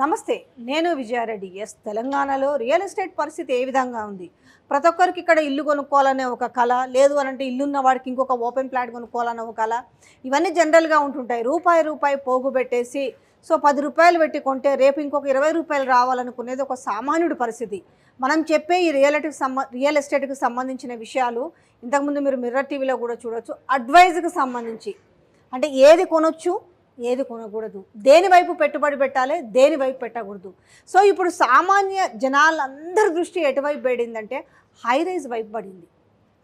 నమస్తే నేను విజయారెడ్డి. ఎస్ తెలంగాణలో రియల్ ఎస్టేట్ పరిస్థితి ఏ విధంగా ఉంది? ప్రతి ఒక్కరికి ఇక్కడ ఇల్లు కొనుక్కోవాలనే ఒక కళ లేదు అని అంటే ఇల్లున్న వాడికి ఇంకొక ఓపెన్ ప్లాట్ కొనుక్కోవాలనే ఒక కళ ఇవన్నీ జనరల్గా ఉంటుంటాయి. రూపాయి రూపాయి పోగుబెట్టేసి సో పది రూపాయలు పెట్టి కొంటే రేపు ఇంకొక ఇరవై రూపాయలు రావాలనుకునేది ఒక సామాన్యుడి పరిస్థితి. మనం చెప్పే ఈ రియలిటీకి సంబ రియల్ ఎస్టేట్కి సంబంధించిన విషయాలు ఇంతకుముందు మీరు మిర్రర్ టీవీలో కూడా చూడొచ్చు. అడ్వైజ్కి సంబంధించి అంటే ఏది కొనొచ్చు ఏది కొనకూడదు. దేని వైపు పెట్టుబడి పెట్టాలి దేని వైపు పెట్టకూడదు. సో ఇప్పుడు సామాన్య జనాలందరి దృష్టి ఎటువైపు పడిందంటే హై రైజ్ వైపు పడింది.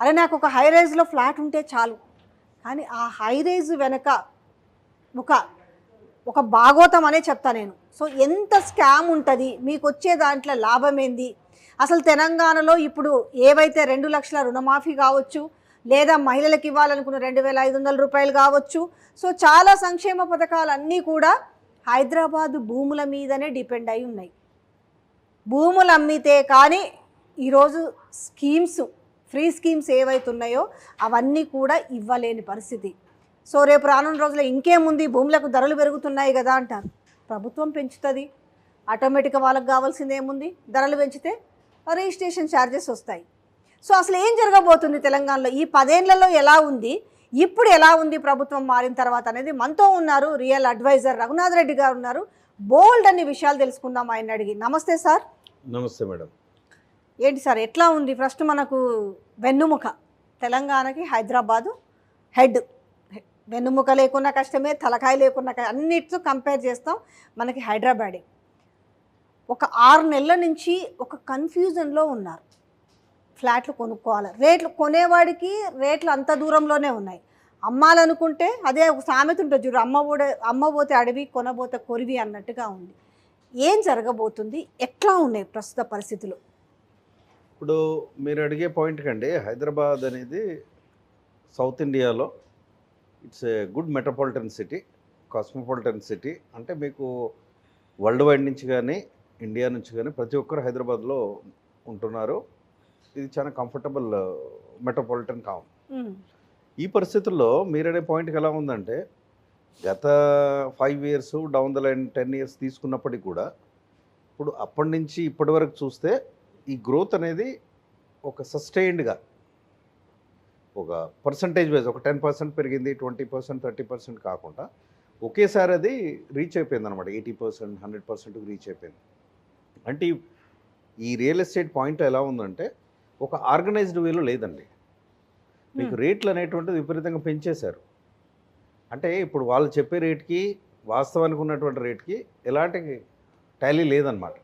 అరే నాకు ఒక హై రైజ్లో ఫ్లాట్ ఉంటే చాలు. కానీ ఆ హై రైజ్ వెనక ఒక ఒక భాగోతం అనే చెప్తా నేను. సో ఎంత స్కామ్ ఉంటుంది మీకు వచ్చే దాంట్లో లాభం ఏంది? అసలు తెలంగాణలో ఇప్పుడు ఏవైతే రెండు లక్షల రుణమాఫీ కావచ్చు లేదా మహిళలకు ఇవ్వాలనుకున్న రెండు వేల ఐదు వందల రూపాయలు కావచ్చు. సో చాలా సంక్షేమ పథకాలు అన్నీ కూడా హైదరాబాదు భూముల మీదనే డిపెండ్ అయి ఉన్నాయి. భూములు అమ్మితే కానీ ఈరోజు స్కీమ్స్ ఫ్రీ స్కీమ్స్ ఏవైతున్నాయో అవన్నీ కూడా ఇవ్వలేని పరిస్థితి. సో రేపు రానున్న రోజుల్లో ఇంకేముంది? భూములకు ధరలు పెరుగుతున్నాయి కదా అంటారు. ప్రభుత్వం పెంచుతుంది. ఆటోమేటిక్గా వాళ్ళకి కావాల్సింది ఏముంది? ధరలు పెంచితే రిజిస్ట్రేషన్ ఛార్జెస్ వస్తాయి. సో అసలు ఏం జరగబోతుంది తెలంగాణలో? ఈ పదేళ్ళలో ఎలా ఉంది? ఇప్పుడు ఎలా ఉంది ప్రభుత్వం మారిన తర్వాత అనేది మనతో ఉన్నారు రియల్ అడ్వైజర్ రఘునాథ్ రెడ్డి గారు ఉన్నారు. బోల్డ్ అన్ని విషయాలు తెలుసుకుందాం ఆయన అడిగి. నమస్తే సార్. నమస్తే మేడం. ఏంటి సార్ ఎట్లా ఉంది? ఫస్ట్ మనకు వెన్నుముక. తెలంగాణకి హైదరాబాదు హెడ్. వెన్నుముక లేకున్నా కష్టమే తలకాయ లేకున్నా అన్నిటితో కంపేర్ చేస్తాం మనకి హైదరాబాదే. ఒక ఆరు నెలల నుంచి ఒక కన్ఫ్యూజన్లో ఉన్నారు. ఫ్లాట్లు కొనుక్కోవాలి. రేట్లు కొనేవాడికి రేట్లు అంత దూరంలోనే ఉన్నాయి. అమ్మాలనుకుంటే అదే ఒక సామెత ఉంటుంది చూడు అమ్మ పోతే అమ్మ పోతే అడవి కొనబోతే కొరివి అన్నట్టుగా ఉంది. ఏం జరగబోతుంది? ఎట్లా ఉన్నాయి ప్రస్తుత పరిస్థితులు? ఇప్పుడు మీరు అడిగే పాయింట్ కండి హైదరాబాద్ అనేది సౌత్ ఇండియాలో it's a good metropolitan city cosmopolitan city. అంటే మీకు వరల్డ్ వైడ్ నుంచి కానీ ఇండియా నుంచి కానీ ప్రతి ఒక్కరు హైదరాబాద్లో ఉంటున్నారు. ఇది చాలా కంఫర్టబుల్ మెట్రోపాలిటన్ టౌన్ ఈ పరిస్థితుల్లో మీరనే పాయింట్కి ఎలా ఉందంటే గత five years down the line ten years తీసుకున్నప్పటికీ కూడా ఇప్పుడు అప్పటి నుంచి ఇప్పటి వరకు చూస్తే ఈ గ్రోత్ అనేది ఒక సస్టైన్డ్గా ఒక పర్సంటేజ్ వైజ్ ఒక టెన్ పర్సెంట్ పెరిగింది ట్వంటీ పర్సెంట్ థర్టీ పర్సెంట్ కాకుండా ఒకేసారి అది రీచ్ అయిపోయింది అనమాట ఎయిటీ పర్సెంట్ హండ్రెడ్ పర్సెంట్కి రీచ్ అయిపోయింది. అంటే ఈ రియల్ ఎస్టేట్ పాయింట్ ఎలా ఉందంటే ఒక ఆర్గనైజ్డ్ వేలో లేదండి. మీకు రేట్లు అనేటువంటిది విపరీతంగా పెంచేశారు. అంటే ఇప్పుడు వాళ్ళు చెప్పే రేట్కి వాస్తవానికి ఉన్నటువంటి రేట్కి ఎలాంటి టాలీ లేదనమాట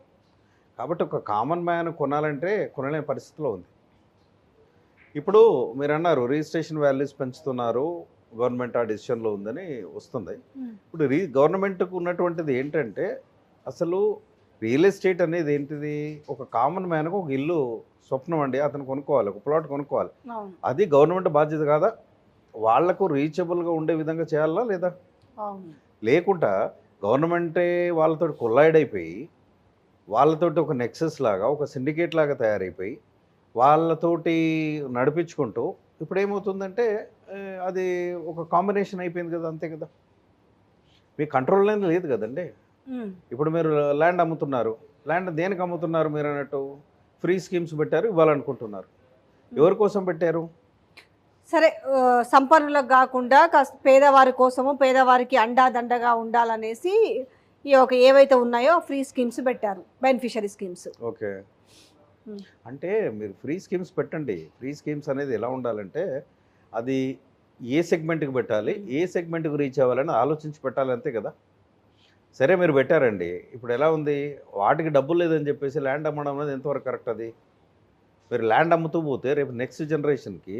కాబట్టి ఒక కామన్ మ్యాన్ కొనాలంటే కొనలేని పరిస్థితిలో ఉంది. ఇప్పుడు మీరు అన్నారు రిజిస్ట్రేషన్ వాల్యూస్ పెంచుతున్నారు గవర్నమెంట్ ఆ డిసిషన్లో ఉందని వస్తుంది. ఇప్పుడు రీ గవర్నమెంట్కు ఉన్నటువంటిది ఏంటంటే అసలు రియల్ ఎస్టేట్ అనేది ఏంటిది? ఒక కామన్ మ్యాన్కు ఒక ఇల్లు స్వప్నం అండి. అతను కొనుక్కోవాలి ఒక ప్లాట్ కొనుక్కోవాలి. అది గవర్నమెంట్ బాధ్యత కాదా? వాళ్ళకు రీచబుల్గా ఉండే విధంగా చేయాలా లేదా? లేకుండా గవర్నమెంటే వాళ్ళతో కొల్లాయిడ్ అయిపోయి వాళ్ళతోటి ఒక నెక్సెస్ లాగా ఒక సిండికేట్ లాగా తయారైపోయి వాళ్ళతోటి నడిపించుకుంటూ ఇప్పుడు ఏమవుతుందంటే అది ఒక కాంబినేషన్ అయిపోయింది కదా అంతే కదా? మీ కంట్రోల్ అనేది లేదు కదండి. ఇప్పుడు మీరు ల్యాండ్ అమ్ముతున్నారు. ల్యాండ్ దేనికి అమ్ముతున్నారు మీరు అన్నట్టు? ఫ్రీ స్కీమ్స్ పెట్టారు ఇవ్వాలనుకుంటున్నారు. ఎవరి కోసం పెట్టారు? సరే సంపన్నులకు కాకుండా కాస్త పేదవారి కోసము పేదవారికి అండా దండగా ఉండాలనేసి ఈ ఒక ఏవైతే ఉన్నాయో ఫ్రీ స్కీమ్స్ పెట్టారు బెనిఫిషరీ స్కీమ్స్ ఓకే. Hmm. అంటే మీరు ఫ్రీ స్కీమ్స్ పెట్టండి. ఫ్రీ స్కీమ్స్ అనేది ఎలా ఉండాలంటే అది ఏ సెగ్మెంట్కి పెట్టాలి ఏ సెగ్మెంట్కి రీచ్ అవ్వాలని ఆలోచించి పెట్టాలి అంతే కదా? సరే మీరు పెట్టారండి. ఇప్పుడు ఎలా ఉంది? వాటికి డబ్బులు లేదని చెప్పేసి ల్యాండ్ అమ్మడం అనేది ఎంతవరకు కరెక్ట్ అది? మీరు ల్యాండ్ అమ్ముతూ పోతే రేపు నెక్స్ట్ జనరేషన్కి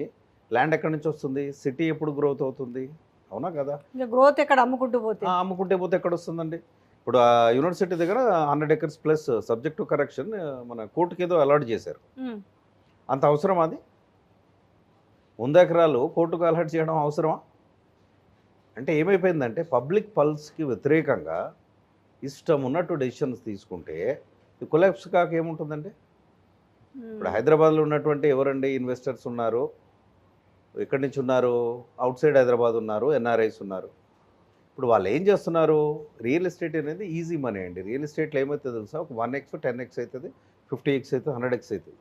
ల్యాండ్ ఎక్కడి నుంచి వస్తుంది? సిటీ ఎప్పుడు గ్రోత్ అవుతుంది? అవునా కదా? గ్రోత్ ఎక్కడ? అమ్ముకుంటూ పోతే. అమ్ముకుంటే పోతే ఎక్కడ వస్తుందండి? ఇప్పుడు ఆ యూనివర్సిటీ దగ్గర hundred acres plus subject to correction మన కోర్టుకి ఏదో అలాట్ చేశారు. అంత అవసరం అది? వంద ఎకరాలు కోర్టుకు అలాట్ చేయడం అవసరమా? అంటే ఏమైపోయిందంటే పబ్లిక్ పల్స్కి వ్యతిరేకంగా ఇష్టం ఉన్నట్టు డెసిషన్స్ తీసుకుంటే కొలాప్స్ కాక ఏముంటుందండి? ఇప్పుడు హైదరాబాద్లో ఉన్నటువంటి ఎవరండి ఇన్వెస్టర్స్ ఉన్నారు? ఎక్కడి నుంచి ఉన్నారు? అవుట్ సైడ్ హైదరాబాద్ ఉన్నారు ఎన్ఆర్ఐస్ ఉన్నారు. ఇప్పుడు వాళ్ళు ఏం చేస్తున్నారు? రియల్ ఎస్టేట్ అనేది ఈజీ మనీ అండి. రియల్ ఎస్టేట్లో ఏమవుతుంది తెలుసా? ఒక వన్ ఎక్స్ టెన్ ఎక్స్ అవుతుంది ఫిఫ్టీ ఎక్స్ అవుతుంది హండ్రెడ్ ఎక్స్ అవుతుంది.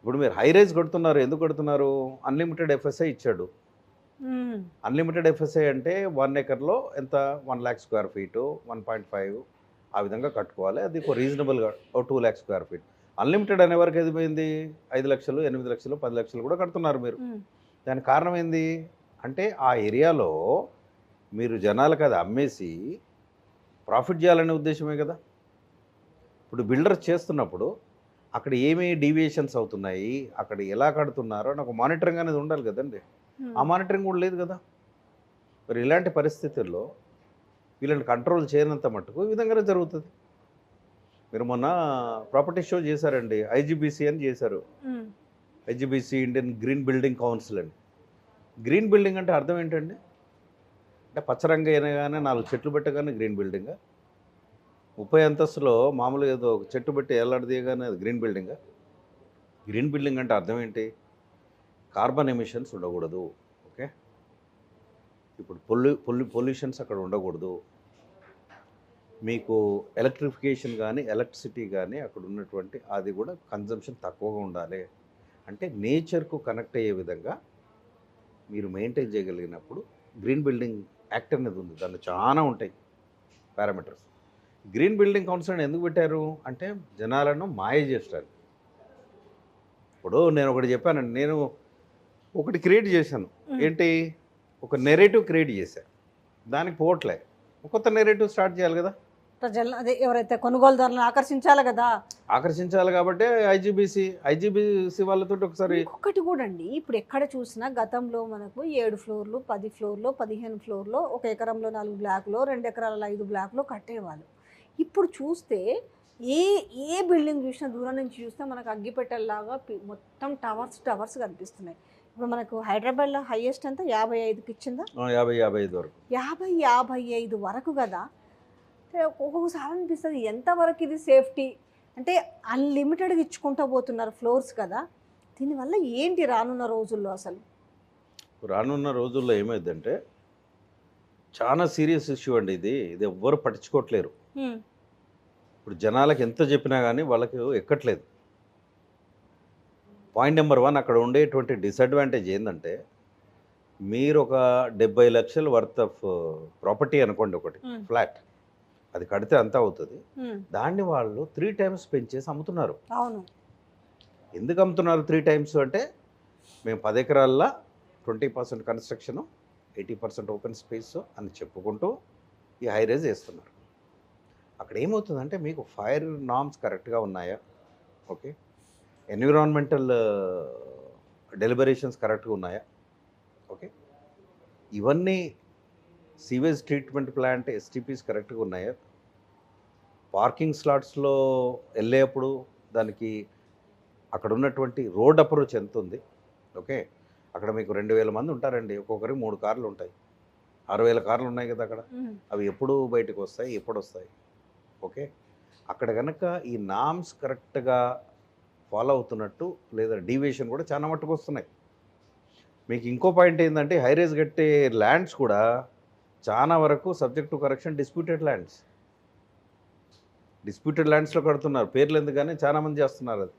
ఇప్పుడు మీరు హై రైజ్ కొడుతున్నారు ఎందుకు కొడుతున్నారు? అన్లిమిటెడ్ ఎఫ్ఎస్ఐ ఇచ్చాడు. అన్లిమిటెడ్ ఎఫ్ఎస్ఐ అంటే వన్ ఎకర్లో ఎంత? One lakh square feet one point five ఆ విధంగా కట్టుకోవాలి. అది ఒక రీజనబుల్గా two lakh square feet unlimited అనే వరకు ఏది పోయింది? ఐదు లక్షలు ఎనిమిది లక్షలు పది లక్షలు కూడా కడుతున్నారు మీరు. దానికి కారణం ఏంది? అంటే ఆ ఏరియాలో మీరు జనాలకు అది అమ్మేసి ప్రాఫిట్ చేయాలనే ఉద్దేశమే కదా. ఇప్పుడు బిల్డర్ చేస్తున్నప్పుడు అక్కడ ఏమి డీవియేషన్స్ అవుతున్నాయి? అక్కడ ఎలా కడుతున్నారో నాకు మానిటరింగ్ అనేది ఉండాలి కదండి. ఆ మానిటరింగ్ కూడా లేదు కదా. మరి ఇలాంటి పరిస్థితుల్లో వీళ్ళని కంట్రోల్ చేయనంత మట్టుకు ఈ విధంగానే జరుగుతుంది. మీరు మొన్న ప్రాపర్టీ షో చేశారండి ఐజీబీసీ అని చేశారు. IGBC Indian green building council అని. గ్రీన్ బిల్డింగ్ అంటే అర్థం ఏంటండి? అంటే పచ్చరంగ అయినగానే నాలుగు చెట్లు పెట్టగానే గ్రీన్ బిల్డింగ్ ముప్పై అంతస్తులో మామూలుగా ఏదో ఒక చెట్టు పెట్టి ఎల్లాడదీయగానే అది గ్రీన్ బిల్డింగ్ గ్రీన్ బిల్డింగ్ అంటే అర్థం ఏంటి? కార్బన్ ఎమిషన్స్ ఉండకూడదు ఓకే? ఇప్పుడు పొల్యూ పొల్యూ పొల్యూషన్స్ అక్కడ ఉండకూడదు. మీకు ఎలక్ట్రిఫికేషన్ కానీ ఎలక్ట్రిసిటీ కానీ అక్కడ ఉన్నటువంటి అది కూడా కన్జంప్షన్ తక్కువగా ఉండాలి. అంటే నేచర్కు కనెక్ట్ అయ్యే విధంగా మీరు మెయింటైన్ చేయగలిగినప్పుడు గ్రీన్ బిల్డింగ్ యాక్ట్ అనేది ఉంది. దాంట్లో చాలా ఉంటాయి పారామీటర్స్. గ్రీన్ బిల్డింగ్ కౌన్సిల్ ఎందుకు పెట్టారు? అంటే జనాలను మాయ చేస్తారు. ఇప్పుడు నేను ఒకటి చెప్పానండి. నేను ఒకటి క్రియేట్ చేశాను. ఏంటి? ఒక నెరేటివ్ క్రియేట్ చేశాను. దానికి పోవట్లే. కొత్త నెరేటివ్ స్టార్ట్ చేయాలి కదా? ప్రజలను అదే ఎవరైతే కొనుగోలుదారులను ఆకర్షించాలి కదా? ఆకర్షించాలి కాబట్టి ఐజీబీసీ ఐజీబీసీ వాళ్ళతో ఒకసారి ఇంకొకటి కూడా అండి. ఇప్పుడు ఎక్కడ చూసినా గతంలో మనకు ఏడు ఫ్లోర్లు పది ఫ్లోర్లు పదిహేను ఫ్లోర్లో ఒక ఎకరంలో నాలుగు బ్లాక్లో రెండు ఎకరాల ఐదు బ్లాక్లో కట్టేవాళ్ళు. ఇప్పుడు చూస్తే ఏ ఏ బిల్డింగ్ చూసినా దూరం నుంచి చూస్తే మనకు అగ్గిపెట్టెల్లాగా పి- మొత్తం టవర్స్ టవర్స్ కనిపిస్తున్నాయి. ఇప్పుడు మనకు హైదరాబాద్లో హైయెస్ట్ అంతా యాభై ఐదుకి ఇచ్చిందా యాభై యాభై ఐదు వరకు. యాభై యాభై ఐదు వరకు కదా? ఒక్కొక్కసారి అనిపిస్తుంది ఎంతవరకు ఇది సేఫ్టీ? అంటే అన్లిమిటెడ్గా ఇచ్చుకుంటూ పోతున్నారు ఫ్లోర్స్ కదా? దీనివల్ల ఏంటి రానున్న రోజుల్లో అసలు? రానున్న రోజుల్లో ఏమైందంటే చాలా సీరియస్ ఇష్యూ అండి ఇది. ఇది ఎవ్వరు పట్టించుకోవట్లేరు. ఇప్పుడు జనాలకు ఎంత చెప్పినా కానీ వాళ్ళకి ఎక్కట్లేదు. పాయింట్ నెంబర్ వన్ అక్కడ ఉండేటువంటి డిసడ్వాంటేజ్ ఏంటంటే మీరు ఒక డెబ్బై లక్షల వర్త్ ఆఫ్ ప్రాపర్టీ అనుకోండి ఒకటి. ఫ్లాట్. అది కడితే అంతా అవుతుంది. దాన్ని వాళ్ళు త్రీ టైమ్స్ పెంచేసి అమ్ముతున్నారు. అవును. ఎందుకు అమ్ముతున్నారు త్రీ టైమ్స్ అంటే మేము పది ఎకరాల్లో twenty percent construction eighty percent open space అని చెప్పుకుంటూ ఈ హై రైజ్ వేస్తున్నారు అక్కడ ఏమవుతుందంటే మీకు ఫైర్ నామ్స్ కరెక్ట్గా ఉన్నాయా? ఓకే. ఎన్విరాన్మెంటల్ డెలిబరేషన్స్ కరెక్ట్గా ఉన్నాయా? ఓకే. ఇవన్నీ సీవేజ్ ట్రీట్మెంట్ ప్లాంట్ ఎస్టీపీస్ కరెక్ట్గా ఉన్నాయా? పార్కింగ్ స్లాట్స్లో వెళ్ళేప్పుడు దానికి అక్కడ ఉన్నటువంటి రోడ్ అప్రోచ్ ఎంత ఉంది ఓకే. అక్కడ మీకు రెండు వేల మంది ఉంటారండి. ఒక్కొక్కరికి మూడు కార్లు ఉంటాయి. ఆరు వేల కార్లు ఉన్నాయి కదా అక్కడ. అవి ఎప్పుడు బయటకు వస్తాయి? ఎప్పుడు వస్తాయి ఓకే. అక్కడ కనుక ఈ నామ్స్ కరెక్ట్గా ఫాలో అవుతున్నట్టు లేదా డీవియేషన్ కూడా చాలా మట్టుకు వస్తున్నాయి. మీకు ఇంకో పాయింట్ ఏంటంటే హైరేజ్ కట్టే ల్యాండ్స్ కూడా చాలా వరకు subject to correction disputed lands. Disputed ల్యాండ్స్లో కడుతున్నారు. పేర్లు ఎందుకని చాలా మంది చేస్తున్నారు అది.